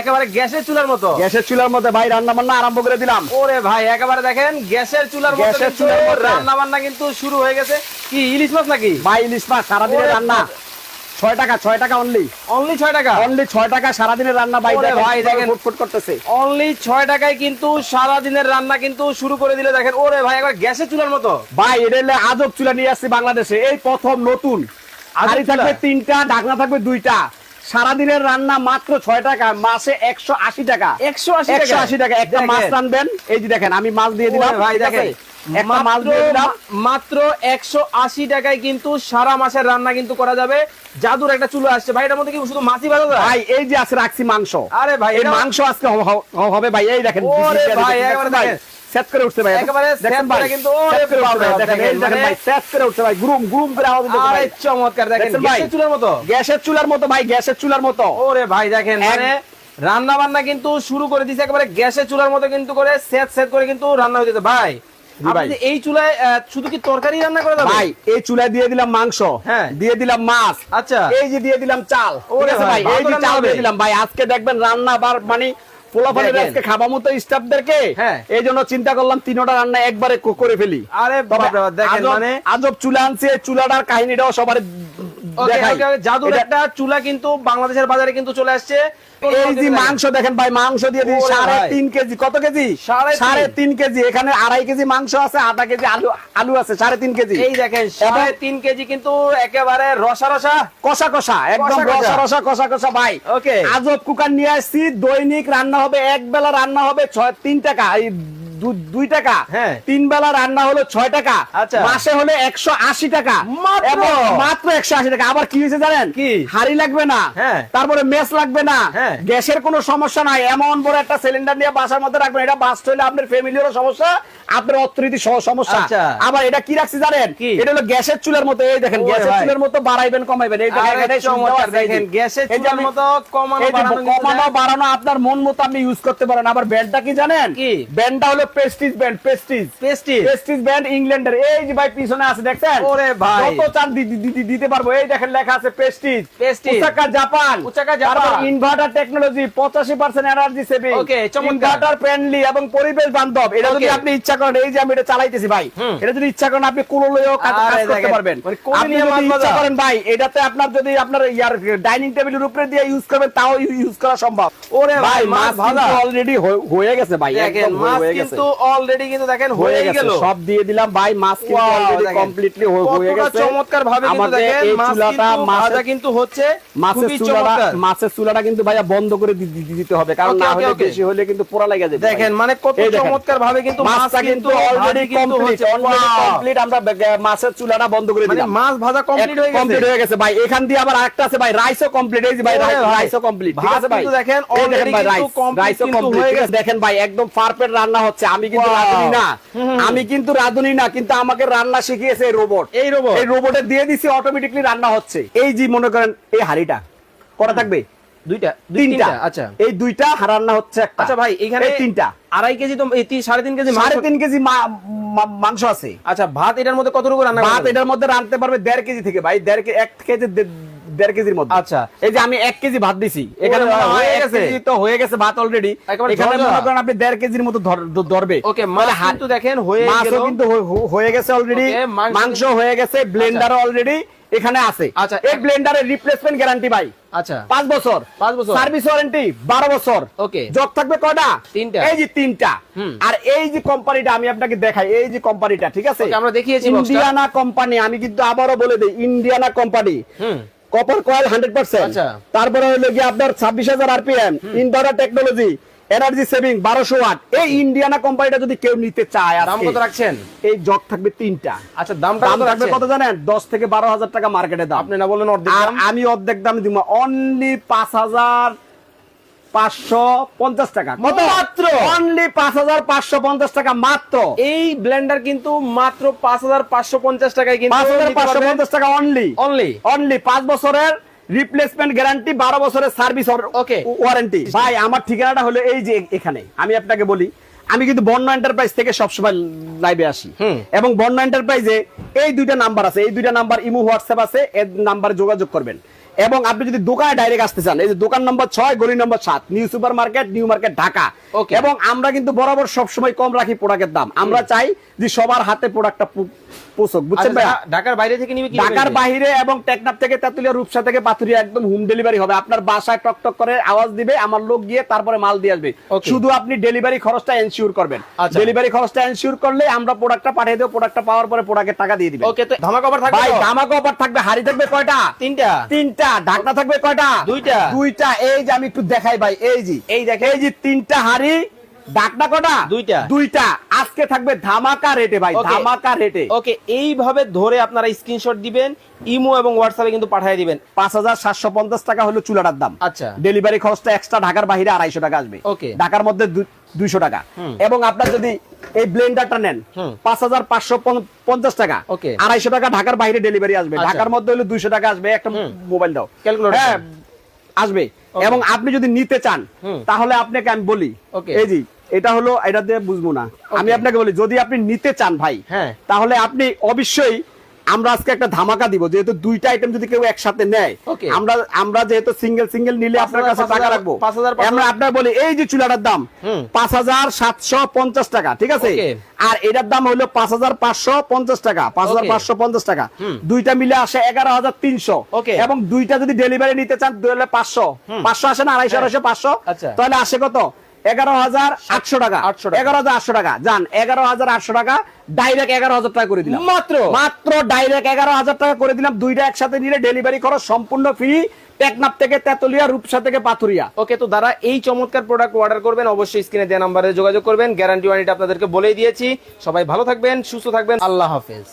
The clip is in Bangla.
একেবারে গ্যাসের চুলার মতো। গ্যাসের চুলার মধ্যে ভাই রান্না বান্না আরম্ভ করে দিলাম। ওরে ভাই একেবারে দেখেন গ্যাসের চুলার মতো গ্যাসের চুলার। রান্না বান্না কিন্তু শুরু হয়ে গেছে। কি ইলিশ মাছ নাকি? ভাই ইলিশ মাছ সারাদিনের রান্না। ছয় টাকা ছয় টাকা অনলি অনলি ছয় টাকা? অনলি ছয় টাকা সারাদিনের রান্না ভাই ভাই, দেখেন। ফুটফুট করতেছে। অনলি ছয় টাকায় কিন্তু সারা দিনের রান্না কিন্তু শুরু করে দিলে দেখেন ওরে ভাই একবার গ্যাসের চুলার মতো। ভাই এটা আজব চুলা নিয়ে আসছি বাংলাদেশে। এই প্রথম নতুন। হাড়ি থাকবে তিনটা ঢাকনা থাকবে দুইটা। সারাদিনের রান্না মাত্র ছয় টাকা মাসে একশো আশি টাকা। একশো একশো আশি টাকা একটা মাছ রানবেন। এই যে দেখেন আমি মাছ দিয়ে দিলাম ভাই দেখেন। মাত্র একশো আশি টাকায় কিন্তু সারা মাসের রান্না কিন্তু করা যাবে। জাদুর একটা চুলো আসছে। ভাই এটার মধ্যে কি শুধু মাছি ভালো ভাই এই যে আছে রাখছি মাংস। আরে ভাই মাংস আজকে হবে ভাই। এই দেখেন দেখেন, ভাই, সেট করে উঠছে ভাই। একেবারে দেখেন ভাই, কিন্তু, ওরে ভাই, দেখেন, ভাই, করে উঠছে ভাই, গুরুম, গুরুম করে আওয়াজ দিতেছে আরে চমৎকার দেখেন গ্যাসের চুলার মতো। গ্যাসের চুলার মতো ভাই গ্যাসের চুলার মতো। ওরে ভাই দেখেন মানে রান্না বান্না কিন্তু শুরু করে দিছে একেবারে গ্যাসের চুলার মতো কিন্তু করে সেট সেট করে কিন্তু রান্না হইতেছে ভাই ভাই। এই চুলায় শুধু কি তরকারি রান্না করে যাবে? ভাই এই চুলায় দিয়ে দিলাম মাংস হ্যাঁ। দিয়ে দিলাম মাছ আচ্ছা। এই যে দিয়ে দিলাম চাল। ঠিক ওরে আছে ভাই, এই যে চাল। দিয়ে দিলাম। ভাই আজকে দেখবেন রান্না বার মানে পোলাপানের দেখেন। আজকে খাবার মতো স্টাফদেরকে হ্যাঁ। এই জন্য চিন্তা করলাম তিনোটা রান্না একবারে করে ফেলি আরে দেখেন মানে আজব চুলা আনছে চুলাটার কাহিনীটাও সবার জাদুর একটা চুলা কিন্তু বাংলাদেশের বাজারে কিন্তু চলে আসছে। এই যে মাংস দেখেন ভাই মাংস দিয়ে দিই সাড়ে তিন কেজি। কত কেজি? সাড়ে তিন। কেজি। এখানে আড়াই কেজি মাংস আছে আধা কেজি আলু আলু আছে সাড়ে তিন কেজি। এই দেখেন সাড়ে তিন কেজি কিন্তু একেবারে রসা রসা। কষা কষা একদম। রসা রসা কষা কষা ভাই। ওকে। আজব কুকার নিয়ে আসছি দৈনিক রান্না হবে এক বেলা রান্না হবে ছয় তিন টাকা। দুই টাকা হ্যাঁ। তিন বেলা রান্না হলো ছয় টাকা আচ্ছা। মাসে হলে একশো আশি টাকা মাত্র? একশো আশি টাকা আবার কি হয়েছে জানেন কি? হাড়ি লাগবে না হ্যাঁ। তারপরে মেস লাগবে না হ্যাঁ। গ্যাসের কোনো সমস্যা নাই এমন বড় একটা সিলিন্ডার নিয়ে বাসার মধ্যে রাখবেন এটা বাস্ট হলে আপনার ফ্যামিলিরও সমস্যা আপনার অর্থনীতি সহ সমস্যা আচ্ছা। আবার এটা কি রাখছি জানেন কি? এটা হলো গ্যাসের চুলের মতো এই দেখেন গ্যাসের। চুলার মতো বাড়াইবেন কমাইবেন এই দেখেন গ্যাসের চুলার মতো কমানো। বাড়ানো আপনার মন মতো আপনি ইউজ করতে পারেন আবার ব্যান্ডটা কি জানেন কি? ব্যান্ডটা হলো Prestige brand Prestige Prestige? Prestige brand ইংল্যান্ডের এই যে ভাই পিছনে আছে দেখছেন ওরে ভাই। কত চান দিতে পারব এই দেখেন লেখা আছে Prestige. Osaka Japan Osaka Japan. Inverter technology 85% energy saving চমৎকার। ইনভার্টার ফ্রেন্ডলি এবং পরিবেশ বান্ধব এটা যদি আপনি ইচ্ছা করেন এই যে আমি এটা চালাইতেছি ভাই এটা যদি ইচ্ছা করেন আপনি কুলো লয়েও কাজ করতে পারবেন মানে আপনি যদি ইচ্ছা করেন ভাই এটাতে আপনার যদি আপনার ইয়ার ডাইনিং টেবিলের উপরে দিয়ে ইউজ করবেন তাও ইউজ করা সম্ভব ওরে ভাই, মাছ ভাজা। অলরেডি হয়ে গেছে ভাই একদম হয়ে গেছে কিন্তু অলরেডি কিন্তু দেখেন হয়ে গেল। সব দিয়ে দিলাম। ভাই মাছ কিন্তু অলরেডি কমপ্লিটলি হয়ে গেছে। চমৎকার ভাবে কিন্তু দেখেন চুলাটা মাছের কিন্তু হচ্ছে মাছের চুলাটা মাছের চুলাটা কিন্তু ভাইয়া বন্ধ করে দিতে হবে কারণ না হলে বেশি হলে কিন্তু পোড়া লেগে যাবে দেখেন মানে কত চমৎকার ভাবে কিন্তু মাছ মাছটা কিন্তু অলরেডি কিন্তু হচ্ছে অলরেডি কমপ্লিট আমরা মাছের চুলাটা বন্ধ করে মানে দিলাম। মাছ ভাজা কমপ্লিট হয়ে গেছে। কমপ্লিট হয়ে গেছে ভাই এখান দিয়ে আবার আরেকটা আছে ভাই রাইসও কমপ্লিট যে ভাই রাইসও কমপ্লিট ঠিক আছে ভাই? কিন্তু দেখেন ভাই কিন্তু কমপ্লিট হয়ে আছে? দেখেন ভাই একদম পারফেক্ট রান্না হচ্ছে। আমি কিন্তু রাঁধুনি না। আমি কিন্তু রাঁধুনি না কিন্তু আমাকে রান্না শিখিয়েছে এই রোবট এই রোবট এই রোবটে দিয়ে দিছি অটোমেটিকলি রান্না হচ্ছে। এই যে মনে করেন এই হাড়িটা করা থাকবে? দুইটা তিনটা। তিনটা আচ্ছা। এই দুইটা রান্না হচ্ছে আচ্ছা ভাই এখানে তিনটা। আড়াই কেজি তো সাড়ে তিন কেজি সাড়ে তিন কেজি মা- মা- মাংস আছে। আচ্ছা ভাত এটার মধ্যে কতটুকু রান্না ভাত এটার মধ্যে রাঁধতে পারবে দেড় কেজি থেকে। ভাই দেড় এক কেজি দেড় কেজির আচ্ছা। এই যে আমি এক কেজি ভাত দিছি এখানে হয়ে গেছে। তো হয়ে গেছে ভাত অলরেডি এখানে মনে করেন আপনি দেড় কেজির মতো ধরবে। ওকে মাছ কিন্তু দেখেন হয়ে গেল। কিন্তু হয়ে- গেছে অলরেডি মাংস- হয়ে গেছে ব্লেন্ডারও অলরেডি এখানে আছে। আচ্ছা, এই ব্লেন্ডারের রিপ্লেসমেন্ট গ্যারান্টি ভাই। আচ্ছা। পাঁচ বছর। বছর। সার্ভিস ওয়ারেন্টি বারো বছর। Okay. জব থাকবে কয়টা? তিনটা। এই যে তিনটা। আর এই যে কোম্পানিটা আমি আপনাকে দেখাই এই যে কোম্পানিটা ঠিক আছে? আমরা দেখিয়েছি ইন্ডিয়ানা কোম্পানি আমি কিন্তু আবারও বলে দিই Indiana company copper coil hundred percent. তারপরে হলো গিয়ে আপনার ছাব্বিশ হাজার RPM inverter technology energy saving বারোশো ওয়াট। এই ইন্ডিয়ানা কোম্পানিটা যদি কেউ নিতে চায় দাম আজকে, কত রাখছেন? এই জগ থাকবে তিনটা। আচ্ছা দামটা দাম কত থাকবে কত জানেন? দশ থেকে বারো হাজার টাকা মার্কেটে দাম। আপনি না বললেন অর্ধেক আর আমি অর্ধেক দাম দিব। অনলি পাঁচ হাজার পাঁচশো পঞ্চাশ টাকা। মাত্র? অনলি পাঁচ হাজার পাঁচশো পঞ্চাশ টাকা মাত্র? এই ব্লেন্ডার কিন্তু মাত্র পাঁচ হাজার পাঁচশো পঞ্চাশ টাকায় কিন্তু পাঁচ হাজার পাঁচশো পঞ্চাশ টাকা অনলি অনলি অনলি পাঁচ বছরের রিপ্লেসমেন্ট গ্যারান্টি বারো বছরের সার্ভিস Okay. ওয়ারেন্টি ভাই আমার ঠিকানাটা হলো এই যে এখানে। আমি আপনাকে বলি আমি কিন্তু বন্য এন্টারপ্রাইজ থেকে সবসময় লাইভে আসি। এবং বন্য এন্টারপ্রাইজে এই দুইটা নাম্বার আছে। এই দুইটা নাম্বার ইমো হোয়াটসঅ্যাপ আছে। এর নাম্বারে যোগাযোগ করবেন। এবং আপনি যদি দোকানে ডাইরেক্ট আসতে চান এই যে দোকান নম্বর ছয় গলি নম্বর সাত new super market new market Dhaka এবং আমরা কিন্তু বরাবর সবসময় কম রাখি প্রোডাক্টের দাম। আমরা চাই যে সবার হাতে প্রোডাক্টটা পৌঁছক বুঝছেন ঢাকার বাইরে থেকে নিবে ঢাকার বাইরে এবং টেকনাফ থেকে তেতুলিয়া রূপসা থেকে পাথুরিয়া একদম হোম ডেলিভারি হবে। আপনার বাসায় টক টক করে আওয়াজ দিবে আমার লোক গিয়ে তারপরে মাল দিয়ে আসবে। শুধু আপনি ডেলিভারি খরচটা এনশিওর করবেন। ডেলিভারি খরচটা এনশিওর করলে আমরা প্রোডাক্টটা পাঠিয়ে দেবো প্রোডাক্টটা পাওয়ার পরে প্রোডাক্টের টাকা দিয়ে দিবেন। ওকে তো ধামাকা অফার থাকবে ভাই ধামাকা অফার থাকবে হাড়ি থাকবে কয়টা? তিনটা। তিনটা। ঢাকনা থাকবে কয়টা? দুইটা। দুইটা। এই যে আমি একটু দেখাই ভাই এই যে। এই দেখেন। এই যে তিনটা হাড়ি ঢাকনা কটা? দুইটা। দুইটা। আজকে থাকবে ধামাকা রেটে ভাই ধামাকা রেটে ওকে এইভাবে ধরে আপনারা স্ক্রিনশট দিবেন ইমো এবং হোয়াটসঅ্যাপে কিন্তু পাঠিয়ে দিবেন। পাঁচ হাজার সাতশো পঞ্চাশ টাকা হলো চুলাটার দাম। আচ্ছা। ডেলিভারি খরচটা এক্সট্রা ঢাকার বাইরে আড়াইশো টাকা আসবে। ওকে। ঢাকার মধ্যে দুইশো টাকা। এবং আপনার যদি এই ব্লেন্ডারটা নেন পাঁচ হাজার পাঁচশো পঞ্চাশ টাকা। আড়াইশো টাকা ঢাকার বাইরে ডেলিভারি আসবে। আচ্ছা। ঢাকার মধ্যে হলে দুইশো টাকা আসবে একটা। মোবাইল দাও। হ্যাঁ আসবে। এবং আপনি যদি নিতে চান তাহলে আপনাকে আমি বলি এই জি এটা হলো এটা দিয়ে বুঝব না। আমি আপনাকে বলি যদি আপনি নিতে চান ভাই হ্যাঁ। তাহলে আপনি অবশ্যই আমরা আজকে একটা ধামাকা দিব যেহেতু দুইটা আইটেম যদি কেউ একসাথে নেয় আমরা আমরা যেহেতু সিঙ্গেল সিঙ্গেল নিলে আপনার কাছে টাকা রাখব। আমরা আপনার বলি এই যে চুলাটার দাম পাঁচ হাজার সাতশো পঞ্চাশ টাকা ঠিক আছে? আর এটার দাম হলো পাঁচ হাজার পাঁচশো পঞ্চাশ টাকা পাঁচ হাজার পাঁচশো পঞ্চাশ টাকা। দুইটা মিলে আসে এগারো হাজার তিনশো। এবং দুইটা যদি ডেলিভারি নিতে চান তাহলে পাঁচশো। পাঁচশো আসে না আড়াইশো। আড়াইশো পাঁচশো। আচ্ছা। তাহলে আসে কত? এগারো হাজার আটশো টাকা। 800 এগারো হাজার আটশো টাকা। যান এগারো হাজার আটশো টাকা ডাইরেক্ট এগারো হাজার টাকা করে দিলাম। মাত্র? মাত্র ডাইরেক্ট এগারো হাজার টাকা করে দিলাম। দুইটা একসাথে নিলে ডেলিভারি খরচ সম্পূর্ণ ফ্রি টেকনাপ থেকে তেতুলিয়া রূপসা থেকে পাথুরিয়া। ওকে তো দ্বারা এই চমৎকার প্রোডাক্ট অর্ডার করবেন অবশ্যই স্ক্রিনে দেওয়া নাম্বারে যোগাযোগ করবেন। গ্যারান্টি ওয়ারেন্টি আপনাদেরকে বলেই দিয়েছি। সবাই ভালো থাকবেন সুস্থ থাকবেন। আল্লাহ হাফেজ।